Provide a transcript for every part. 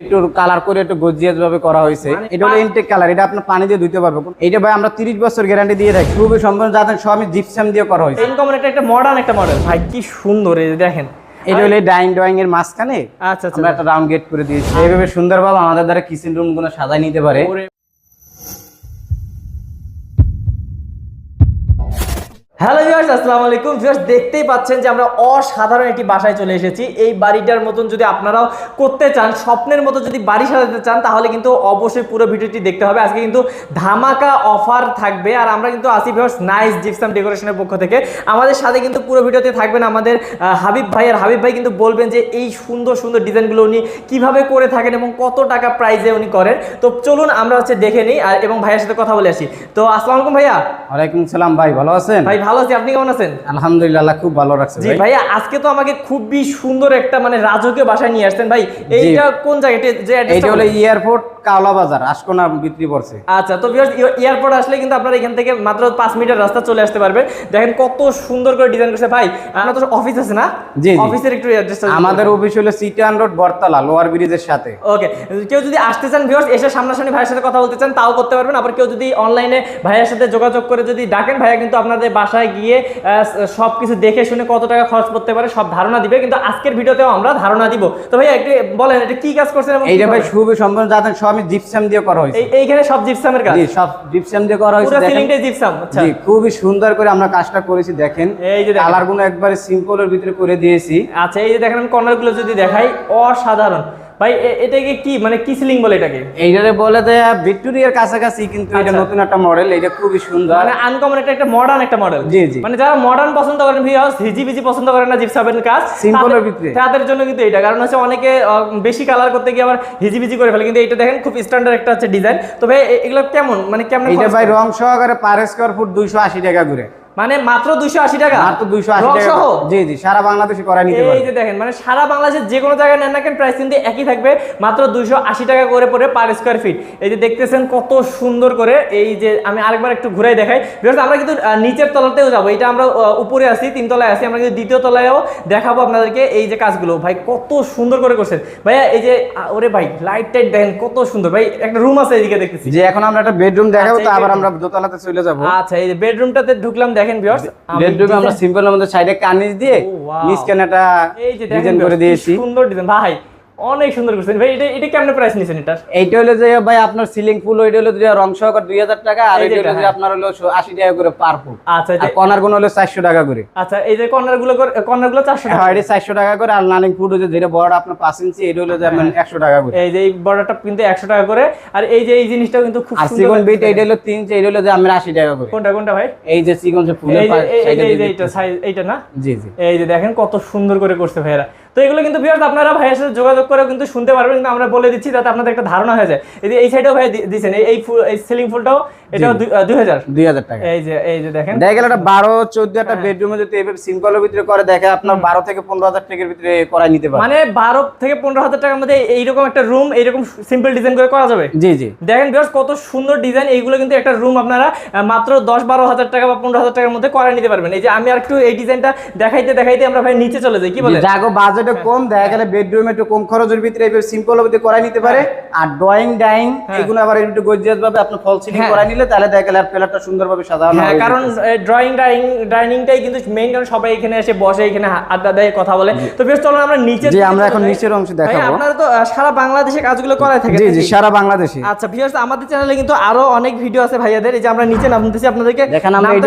একটু কালার করে একটু গজিয়াস ভাবে করা হয়েছে। মানে এটা হলো ইনটেক কালার এটা আপনার পানি দিয়ে ধুতে পারব এটা ভাই আমরা 30 বছর গ্যারান্টি দিয়ে থাকি। খুবই সম্পূর্ণ সব আমি জিপসাম দিয়ে করা হয়েছে। ইনকম একটা একটা মডার্ন একটা মডেল ভাই কি সুন্দর এই দেখেন। এটা হলো ডাইনিং ড্রয়িং এর মাঝখানে আচ্ছা আচ্ছা আমরা একটা রাউন্ড গেট করে দিয়েছি। এইভাবে সুন্দরভাবে আমাদের দ্বারা কিচেন রুমগুলো সাজাই নিতে পারে। হ্যালো ভিউয়ার্স আসসালামু আলাইকুম। ভিউয়ার্স দেখতেই পাচ্ছেন যে আমরা অসাধারণ একটি বাসায় চলে এসেছি। এই বাড়িটার মতন যদি আপনারাও করতে চান স্বপ্নের মতো যদি বাড়ি সাজাতে চান তাহলে কিন্তু অবশ্যই পুরো ভিডিওটি দেখতে হবে। আজকে কিন্তু ধামাকা অফার থাকবে। আর আমরা কিন্তু আসি ভিউয়ার্স নাইস জিপসাম ডেকোরেশনের পক্ষ থেকে। আমাদের সাথে কিন্তু পুরো ভিডিওতে থাকবেন আমাদের হাবিব ভাই। আর হাবিব ভাই কিন্তু বলবেন যে এই সুন্দর সুন্দর ডিজাইনগুলো উনি কীভাবে করে থাকেন এবং কত টাকা প্রাইজে উনি করেন? তো চলুন আমরা হচ্ছে দেখে নিই। আর এবং ভাইয়ের সাথে কথা বলে আসি। তো আসসালামু আলাইকুম ভাইয়া। ওয়ালাইকুম সালাম ভাই ভালো আছেন? ভাই ভালো আছি। আপনি কেমন আছেন? আলহামদুলিল্লাহ খুব ভালো রাখছে জি ভাই। ভাইয়া আজকে তো আমাকে খুবই সুন্দর একটা মানে রাজকীয় বাসায় নিয়ে আসছেন। ভাই এইটা কোন জায়গাটা যে অ্যাড্রেসটা হলো এয়ারপোর্ট কাওলা বাজার আশকোনা বিক্রি পড়ছে আচ্ছা তো ভিউয়ার্স এয়ারপোর্ট আসলে কিন্তু আপনারা এখান থেকে মাত্র পাঁচ মিনিটের রাস্তা চলে আসতে পারবেন। দেখেন কত সুন্দর করে ডিজাইন করছে। ভাই আপনার তো অফিস আছে না? জি। অফিসের একটু অ্যাড্রেসটা আমাদের অফিস হলো সিটান রোড বরতলা লোয়ার ব্রিজের সাথে। ওকে কেউ যদি আসতে চান ভিউয়ার্স এসে সামনাসামনি ভাইয়ের সাথে কথা বলতে চান তাও করতে পারবেন। আবার কেউ যদি অনলাইনে ভাইয়ের সাথে যোগাযোগ করে যদি ডাকেন ভাইয়া কিন্তু আপনাদের বাসায় গিয়ে সব কিছু দেখে শুনে কত টাকা খরচ করতে পারে সব ধারণা দিবে কিন্তু আজকের ভিডিওতেও আমরা ধারণা দিব। তো ভাইয়া একটু বলেন এটা কি কাজ করছেন এইটা ভাই খুবই সম্পূর্ণ যাদের সব আমি জিপসাম দিয়ে করা হয়েছে। এইখানে সব জিপসামের কাজ? জি সব জিপসাম দিয়ে করা হয়েছে পুরো সিলিংটাই জিপসাম আচ্ছা। জি খুবই সুন্দর করে আমরা কাজটা করেছি দেখেন। এই যে দেখেন। কালারগুলো একবারে সিম্পলের ভিতরে করে দিয়েছি। আচ্ছা এই যে দেখেন আমি কর্নারগুলো যদি দেখাই অসাধারণ। ভাই এটাকে কি মানে কি সিলিং বলে এটাকে? এইটারে বলে যে ভিক্টোরিয়ার কাছাকাছি কিন্তু এটা আচ্ছা। নতুন একটা মডেল এটা খুবই সুন্দর। মানে আনকমন একটা একটা মডার্ন একটা মডেল জি, জি। মানে যারা মডার্ন পছন্দ করেন ভিউয়ার্স হিজি বিজি পছন্দ করেন না জিপসাবের কাজ Simple এর তাদের- ভিতরে। তাদের জন্য কিন্তু এটা কারণ হচ্ছে অনেকে বেশি কালার করতে গিয়ে আবার হিজি বিজি করে ফেলে। কিন্তু এটা দেখেন খুব স্ট্যান্ডার্ড একটা হচ্ছে ডিজাইন তো ভাই এগুলো কেমন? মানে কেমন এটা ভাই রং সহকারে পার স্কোয়ার ফুট দুইশো আশি টাকা করে। মানে মাত্র দুইশো আশি টাকা? মাত্র দুইশো আশি রং টাকা জি জি সারা বাংলাদেশে করা নিতে এই যে দেখেন মানে সারা বাংলাদেশের যে কোনো জায়গায় নেন না কেন প্রাইস কিন্তু একই থাকবে। মাত্র দুইশো আশি টাকা করে পড়ে পার স্কোয়ার ফিট এই যে দেখতেছেন কত সুন্দর করে এই যে আমি আরেকবার একটু ঘুরাই দেখাই। বিকজ আমরা কিন্তু নিচের তলাতেও যাব। এটা আমরা উপরে আছি তিন তলায় আছি আমরা কিন্তু দ্বিতীয় তলায়ও দেখাবো আপনাদেরকে এই যে কাজগুলো। ভাই কত সুন্দর করে করছেন। ভাইয়া এই যে ওরে ভাই লাইট টাইট দেখেন কত সুন্দর। ভাই একটা রুম আছে এদিকে দেখতেছি। যে এখন আমরা একটা বেডরুম দেখাবো আচ্ছা, তো আবার। আমরা দোতলাতে চলে যাব। আচ্ছা এই যে বেডরুমটাতে ঢুকলাম দেখেন ভিউয়ার্স বেডরুমে আমরা সিম্পল আমাদের সাইডে কার্নিশ দিয়ে ও, কেন নিচখানে একটা এই যে দেখেন ডিজাইন করে দিয়েছি। সুন্দর ডিজাইন ভাই অনেক সুন্দর করছেন। ভাই এটা এটা কেমন প্রাইস নিছেন এটার? এইটা হলো যে ভাই আপনার সিলিং ফুল ওইটা হলো যে রং সহকার দুই হাজার টাকা আর হলো যে হ্যাঁ। আপনার হলো আশি টাকা করে পার ফুট আচ্ছা আর কর্নারগুলো হলো চারশো টাকা করে। আচ্ছা এই যে কর্নারগুলো কর্নারগুলো চারশো টাকা হ্যাঁ এটা চারশো টাকা করে আর লার্নিং হচ্ছে যেটা বড় আপনার পাঁচ ইঞ্চি এটা হলো যেমন হ্যাঁ। একশো টাকা করে। এই যে এই বর্ডারটা কিন্তু একশো টাকা করে। আর এই যে এই জিনিসটাও কিন্তু খুব আর সুন্দর সিকন বিট লাগছে। এইটা হলো তিন ইঞ্চি এটা হলো যে আমরা আশি টাকা করে। কোনটা কোনটা ভাই? এই যে সিকন যে ফুলের এই যে যে- যে এইটা সাইজ এইটা না? জি জি। এই যে দেখেন কত সুন্দর করে করছে ভাইয়েরা। তো এগুলো কিন্তু ভিউয়ার্স আপনারা ভাইয়ের সাথে যোগাযোগ করে কিন্তু শুনতে পারবেন। কিন্তু আমরা বলে দিচ্ছি যাতে আপনাদের একটা ধারণা হয়ে যায়। এই সাইডেও ভাই দিচ্ছেন এই ফুল, এই সিলিং ফুলটাও টাকা। এই যে এই যে দেখেন। দেখা গেল একটা বারো চোদ্দ একটা হ্যাঁ। বেডরুমে যদি এভাবে সিম্পলের ভিতরে করে দেখে আপনার বারো থেকে পনেরো হাজার টাকার ভিতরে করাই নিতে পারে মানে বারো থেকে পনেরো হাজার টাকার মধ্যে এইরকম একটা রুম এইরকম সিম্পল ডিজাইন করে করা যাবে? জি জি। দেখেন ভিউয়ার্স কত সুন্দর ডিজাইন এইগুলো কিন্তু একটা রুম আপনারা মাত্র টাকা বা পনেরো হাজার টাকার মধ্যে নিতে পারবেন। এই যে আমি আর একটু এই ডিজাইনটা দেখাইতে দেখাইতে আমরা ভাই নিচে চলে যাই কি বলে জাগো বাজেটে কম দেখা গেলে বেডরুমে একটু কম খরচের ভিতরে এইভাবে ভিতরে করাই নিতে পারে। আর ড্রয়িং ডাইং হ্যাঁ। এগুলো আবার একটু গজিয়াস ভাবে আপনি ফল সিলিং হ্যাঁ। করাই নিলে তাহলে দেখা গেলে প্লেয়ারটা সুন্দরভাবে সাজানো হ্যাঁ কারণ ড্রয়িং ডাইনিং ডাইনিংটাই কিন্তু মেইন কারণ সবাই এখানে এসে বসে এখানে আড্ডা দেয় কথা বলে। তো বেশ চলুন আমরা নিচে জি আমরা এখন নিচের অংশ দেখাবো। আপনারা তো সারা বাংলাদেশে কাজগুলো করাই জি জি সারা বাংলাদেশে। আচ্ছা ভিউয়ার্স আমাদের চ্যানেলে কিন্তু আরও অনেক ভিডিও আছে ভাইয়াদের। এই যে আমরা নিচে নামতেছি আপনাদেরকে দেখেন আমরা এই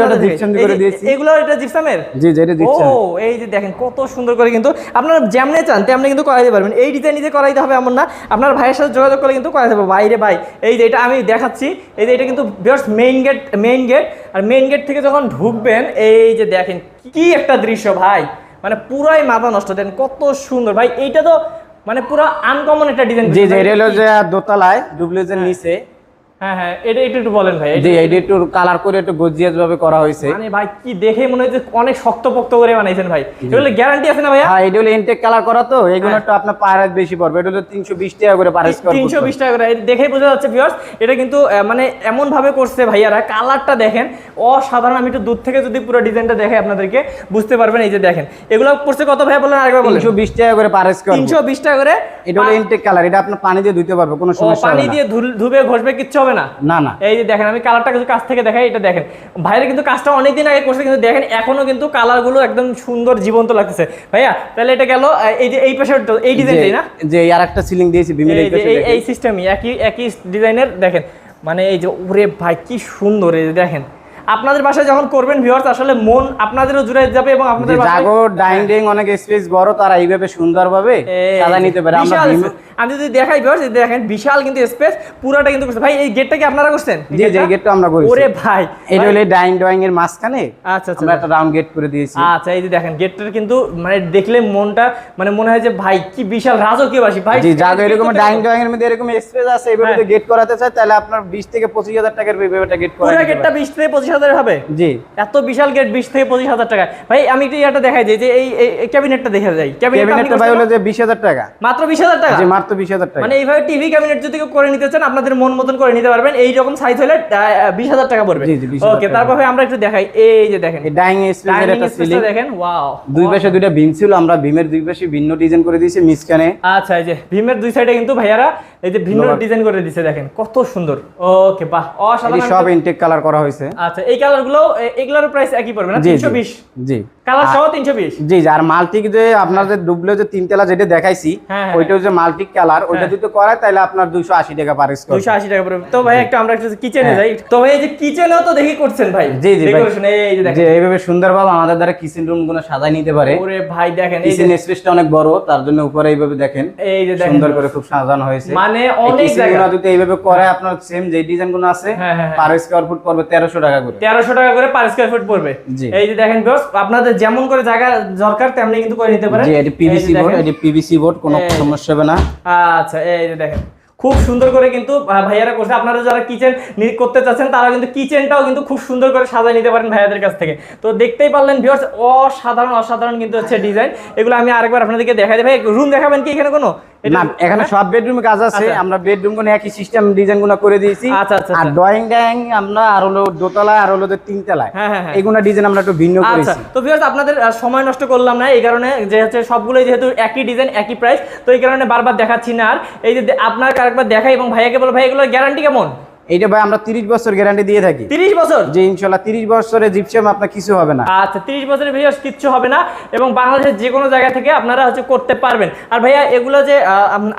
করে দিয়েছি। এগুলো এটা জিপসামের জি যেটা দিচ্ছেন ও এই যে দেখেন কত সুন্দর করে কিন্তু আপনারা যেমনে চান তেমনি কিন্তু করাইতে পারবেন। এই ডিজাইন নিজে করাইতে হবে এমন না। আপনার ভাইয়ের সাথে যোগাযোগ করলে কিন্তু করাইতে হবে বাইরে ভাই এই যে এটা আমি দেখাচ্ছি এই যে এটা কিন্তু বিয়ার্স মেইন গেট মেইন গেট আর মেইন গেট থেকে যখন ঢুকবেন এই যে দেখেন কি একটা দৃশ্য ভাই। মানে পুরাই মাথা নষ্ট। দেন কত সুন্দর। ভাই এইটা তো মানে পুরো আনকমন একটা ডিজাইন জি জি হলো যে দোতলায় ডুপ্লিজের নিচে। হ্যাঁ হ্যাঁ এটা একটু একটু বলেন ভাই জি এইটা একটু কালার করে একটু গজিয়াস ভাবে করা হয়েছে। মানে ভাই কি দেখে মনে হচ্ছে অনেক শক্তপোক্ত করে বানাইছেন ভাই। এগুলো গ্যারান্টি আছে না ভাইয়া? হ্যাঁ এটা হলো ইনটেক কালার করা তো এগুলো। আপনার পায়ের বেশি পড়বে এটা হলো তিনশো বিশ টাকা করে পার স্কোয়ার তিনশো বিশ টাকা করে এটা বোঝা যাচ্ছে ভিউয়ার্স এটা কিন্তু মানে এমন ভাবে করছে ভাইয়ারা কালারটা দেখেন অসাধারণ আমি একটু দূর থেকে যদি পুরো ডিজাইনটা দেখে আপনাদেরকে বুঝতে পারবেন এই যে দেখেন। এগুলো পড়ছে কত ভাইয়া বলেন আরেকবার বলেন। তিনশো বিশ টাকা করে পার স্কোয়ার তিনশো বিশ টাকা করে এটা হলো ইনটেক কালার এটা আপনার পানি দিয়ে ধুতে পারবে কোনো সমস্যা পানি দিয়ে ধুবে ঘষবে কিচ্ছু হবে না? না না। এই যে দেখেন আমি কালারটা কিছু কাছ থেকে দেখাই এটা দেখেন। ভাইরা কিন্তু কাজটা অনেকদিন আগে করছে কিন্তু দেখেন এখনও কিন্তু কালারগুলো একদম সুন্দর জীবন্ত লাগতেছে। ভাইয়া তাহলে এটা গেল এই যে এই পাশে এই ডিজাইনটাই না? যে- আর একটা সিলিং দিয়েছি বিমিল এই সিস্টেমই একই একই ডিজাইনের দেখেন। মানে এই যে ওরে ভাই কি সুন্দর এই দেখেন। আপনাদের বাসায় যখন করবেন ভিউয়ার্স আসলে মন আপনাদেরও জুড়ে যাবে এবং আপনাদের জাগো ডাইনিং অনেক স্পেস বড় তারা এইভাবে সুন্দরভাবে সাজা নিতে পারে। আমরা। আমি যদি দেখাই ভিউয়ার্স দেখেন বিশাল কিন্তু স্পেস পুরাটা কিন্তু ভাই এই গেটটা কি আপনারা করছেন? এই জি গেটটা? আমরা করেছি। ওরে ভাই। এটা হলো ডাইনিং ড্রয়িং এর মাঝখানে। আচ্ছা আচ্ছা আমরা একটা রাউন্ড গেট করে দিয়েছি। আচ্ছা এই যে দেখেন গেটটার কিন্তু মানে দেখলে মনটা মানে মনে হয় যে ভাই কি বিশাল রাজকীয় বাসি ভাই জি জাগো এরকম ডাইনিং ড্রয়িং এর মধ্যে এরকম স্পেস আছে এইভাবে হ্যাঁ। যদি গেট করাতে চাই তাহলে আপনার 20 থেকে 25000 টাকার এইভাবে গেট করা পুরো গেটটা পারে। বিশ থেকে পঁচিশ হাজার হবে? জি। এত বিশাল গেট বিশ থেকে পঁচিশ হাজার টাকা ভাই আমি একটু ইয়াটা দেখাই যাই যে এই ক্যাবিনেটটা দেখে যায় ক্যাবিনেটটা ভাই হলো যে 20000 টাকা। মাত্র বিশ হাজার টাকা? জি মাত্র 20000 টাকা। মানে এইভাবে টিভি ক্যাবিনেট যদি কেউ করে নিতে চান আপনাদের মন মতন করে নিতে পারবেন। এই রকম সাইজ হলে বিশ হাজার টাকা পড়বে। জি, জি, 20,000 ওকে। তারপর আমরা একটু দেখাই। এই যে দেখেন। ডাইনিং স্পেসের একটা সিলিং দেখেন ওয়াও দুই পাশে দুইটা বিম ছিল আমরা বিমের দুই পাশে ভিন্ন ডিজাইন করে দিয়েছি মিসকানে আচ্ছা এই যে ভীমের দুই সাইডে কিন্তু ভাইয়ারা এই যে ভিন্ন ডিজাইন করে দিছে দেখেন কত সুন্দর। ওকে বাহ অসাধারণ সব ইনটেক কালার করা হয়েছে। আচ্ছা এই কালারগুলো এগুলোর প্রাইস একই পড়বে না? জি তিনশো জি বিশ? জি। কালার সহ তিনশো বিশ। জি জি, আর মাল্টিক যে আপনাদের ডুবলে যে তিনতলা যেটা দেখাইছি হ্যাঁ, হ্যাঁ। ওইটা যে মাল্টিক কালার। ওইটা হ্যাঁ। যদি করায় তাহলে আপনার 280 টাকা পার স্কয়ার দুইশো আশি টাকা পড়বে। তো ভাই একটা আমরা একটু কিচেনে। যাই। তো ভাই এই যে কিচেনেও তো দেখি করছেন ভাই। জি জি ভাই। এই যে দেখেন। যে এইভাবে সুন্দরভাবে আমাদের দ্বারা কিচেন রুমগুলো নিতে পারে। ওরে ভাই দেখেন এই কিচেন স্পেসটা অনেক বড় তার জন্য উপরে এইভাবে দেখেন। এই যে দেখেন। সুন্দর করে খুব সাজানো হয়েছে। মানে অনেক জায়গা। যদি এইভাবে করে আপনার সেম যে ডিজাইনগুলো আছে। পার স্কয়ার ফুট পড়বে 1300 টাকা করে। তেরোশো টাকা করে পার স্কোয়ার ফুট পড়বে। এই যে দেখেন আপনাদের যেমন করে জায়গা দরকার তেমনি কিন্তু করে নিতে পারেন। জি এটি পিভিসি বোর্ড এটা পিভিসি বোর্ড কোনো সমস্যা হবে না। আচ্ছা এই যে দেখেন। খুব সুন্দর করে কিন্তু ভাইয়ারা করছে। আপনারা যারা কিচেন করতে চাচ্ছেন তারা কিন্তু কিচেনটাও কিন্তু খুব সুন্দর করে সাজায় নিতে পারেন ভাইয়াদের কাছ থেকে। তো দেখতেই পারলেন ভিউয়ার্স অসাধারণ অসাধারণ কিন্তু হচ্ছে ডিজাইন এগুলো আমি আরেকবার আপনাদেরকে দেখাই দেবো রুম দেখাবেন কি এখানে কোনো? না এখানে সব বেডরুম কাজ আছে আচ্ছা। আমরা বেডরুমগুলো একই সিস্টেম ডিজাইনগুলো করে দিয়েছি আচ্ছা, আচ্ছা, আর। ড্রয়িং ড্যাং আমরা আর হলো দোতলায় আর হলো তিন তিনতলায় হ্যাঁ, হ্যাঁ, হ্যাঁ। এগুলো ডিজাইন আমরা একটু ভিন্ন করেছি তো ভিউয়ার্স আপনাদের সময় নষ্ট করলাম না এই কারণে যে হচ্ছে সবগুলোই যেহেতু একই ডিজাইন একই প্রাইস তো এই কারণে বারবার দেখাচ্ছি না আর এই যে আপনার কারেকবার আরেকবার দেখাই এবং ভাইয়াকে বলো ভাই এগুলোর গ্যারান্টি কেমন এইটা ভাই আমরা 30 বছর গ্যারান্টি দিয়ে থাকি। তিরিশ বছর? যে ইনশাআল্লাহ 30 বছরে জিপসাম আপনার কিছু হবে না। আচ্ছা তিরিশ বছরের ভিউয়ার্স কিচ্ছু হবে না এবং বাংলাদেশের যে কোনো জায়গা থেকে আপনারা হচ্ছে করতে পারবেন। আর ভাইয়া এগুলো যে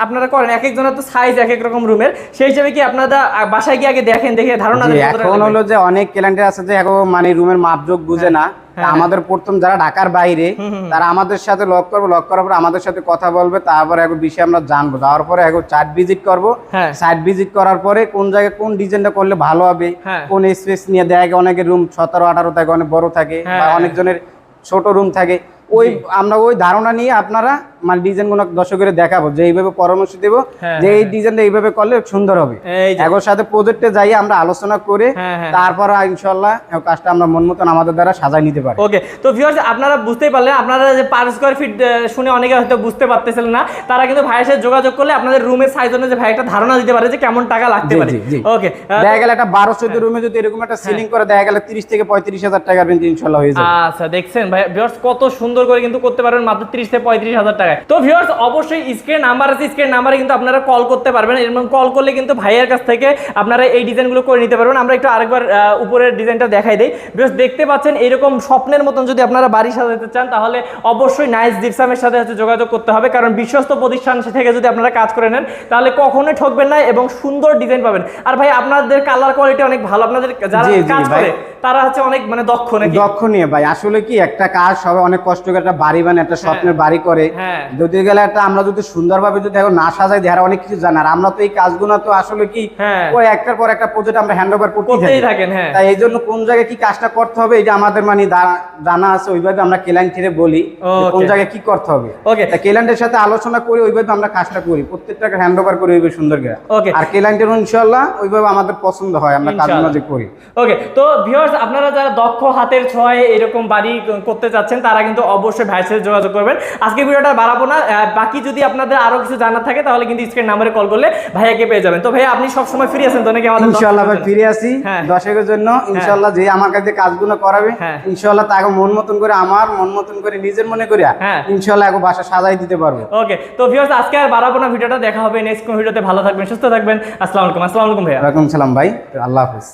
আপনারা করেন এক একজনের তো সাইজ এক এক রকম রুমের সেই হিসেবে কি আপনারা বাসায় গিয়ে আগে দেখেন দেখে ধারণা এখন হলো যে অনেক ক্যালেন্ডার আছে যে এখন মানে রুমের মাপজোক বুঝে না। হ্যাঁ। আমাদের প্রথম যারা ঢাকার বাইরে তারা আমাদের সাথে লক করব লক করার পর আমাদের সাথে কথা বলবে তারপর এক বিষয়ে আমরা জানব যাওয়ার পরে এক চার্ট ভিজিট করব হ্যাঁ। সাইট ভিজিট করার পরে কোন জায়গায় কোন ডিজাইনটা করলে ভালো হবে হ্যাঁ। কোন স্পেস নিয়ে দেয় অনেকের রুম সতেরো আঠারো থাকে অনেক বড় থাকে বা হ্যাঁ। অনেকজনের ছোট রুম থাকে ওই আমরা ওই ধারণা নিয়ে আপনারা মানে ডিজাইনগুলো দর্শকের দেখাবো যে এইভাবে পরামর্শ দেবো হ্যাঁ, যে এই ডিজাইনটা এইভাবে করলে সুন্দর হবে। এগোর সাথে প্রজেক্টে যাই আমরা আলোচনা করে হ্যাঁ, হ্যাঁ। তারপর ইনশাল্লাহ কাজটা আমরা মন মতন আমাদের দ্বারা সাজাই নিতে পারি। ওকে তো ভিউয়ার্স আপনারা বুঝতেই পারলেন আপনারা যে পার স্কোয়ার ফিট শুনে অনেকে হয়তো বুঝতে পারতেছিলেন না তারা কিন্তু ভাইয়ের সাথে যোগাযোগ করলে আপনাদের রুমের সাইজ অনুযায়ী ভাই একটা ধারণা দিতে পারে যে কেমন টাকা লাগতে পারে। ওকে দেখা গেলে একটা বারো চোদ্দ রুমে যদি এরকম একটা সিলিং করে দেখা গেলে তিরিশ থেকে পঁয়ত্রিশ হাজার টাকার কিন্তু ইনশাল্লাহ হয়ে যাবে। আচ্ছা দেখছেন ভাই ভিউয়ার্স কত সুন্দর করে কিন্তু করতে পারবেন মাত্র 30 থেকে পঁয়ত্রিশ হাজার টাকায়। তো ভিউয়ার্স অবশ্যই স্ক্রিন নাম্বার আছে স্ক্রিন নাম্বারে কিন্তু আপনারা কল করতে পারবেন এবং কল করলে কিন্তু ভাইয়ের কাছ থেকে আপনারা এই ডিজাইনগুলো করে নিতে পারবেন। আমরা একটু আরেকবার উপরের ডিজাইনটা দেখাই দিই। ভিউয়ার্স দেখতে পাচ্ছেন এরকম স্বপ্নের মতন যদি আপনারা বাড়ি সাজাতে চান তাহলে অবশ্যই নাইস জিপসামের সাথে হচ্ছে যোগাযোগ করতে হবে। কারণ বিশ্বস্ত প্রতিষ্ঠান থেকে যদি আপনারা কাজ করে নেন তাহলে কখনোই ঠকবেন না এবং সুন্দর ডিজাইন পাবেন। আর ভাই আপনাদের কালার কোয়ালিটি অনেক ভালো। আপনাদের যারা কাজ করে তারা হচ্ছে অনেক মানে দক্ষ নাকি? দক্ষ নিয়ে ভাই। আসলে কি একটা কাজ সবাই অনেক কষ্ট করে একটা বাড়ি বানায় একটা স্বপ্নের বাড়ি করে। হ্যাঁ। যদি গেলে একটা আমরা যদি সুন্দরভাবে যদি এখন না সাজাই দেয় অনেক কিছু জানার আমরা তো এই কাজগুলো তো আসলে কি হ্যাঁ। ওই একটার পর একটা প্রজেক্ট আমরা হ্যান্ড ওভার করতেই করতেই থাকি। থাকেন হ্যাঁ। তাই এই জন্য কোন জায়গায় কি কাজটা করতে হবে এটা আমাদের মানে জানা আছে ওইভাবে আমরা ক্লায়েন্ট থেকে বলি কোন জায়গায় কি করতে হবে. তা ক্লায়েন্টের সাথে আলোচনা করে ওইভাবে আমরা কাজটা করি। প্রত্যেকটাকে হ্যান্ড ওভার করি ওইভাবে সুন্দর করে. আর ক্লায়েন্টের ইনশাল্লাহ ওইভাবে আমাদের পছন্দ হয় আমরা কাজগুলো করি। ওকে তো ভিউয়ার্স আপনারা যারা দক্ষ হাতের ছোঁয়ায় এরকম বাড়ি করতে চাচ্ছেন তারা কিন্তু অবশ্যই ভাইয়ের সাথে যোগাযোগ করবেন। আজকে ভিডিওটা বাড়াবো না। বাকি যদি আপনাদের আরও কিছু জানার থাকে তাহলে কিন্তু স্ক্রিন নাম্বারে কল করলে ভাইয়াকে পেয়ে যাবেন। তো ভাইয়া আপনি সবসময় ফ্রি আছেন তো নাকি আমাদের ইনশাল্লাহ ভাই? ফিরে আসি হ্যাঁ। দর্শকের জন্য। ইনশাল্লাহ যে আমার কাছে কাজগুলো করাবে হ্যাঁ। ইনশাল্লাহ তাকে মন মতন করে আমার মন মতন করে নিজের মনে করে হ্যাঁ। ইনশাল্লাহ এখন বাসা সাজাই দিতে পারব। ওকে তো ভিউয়ার্স আজকে আর বাড়াবো না ভিডিওটা। দেখা হবে নেক্সট কোন ভিডিওতে। ভালো থাকবেন সুস্থ থাকবেন। আসসালামু আলাইকুম। আসসালামু আলাইকুম ভাইয়া। ওয়ালাইকুম সালাম ভাই। আল্লাহ হাফিজ।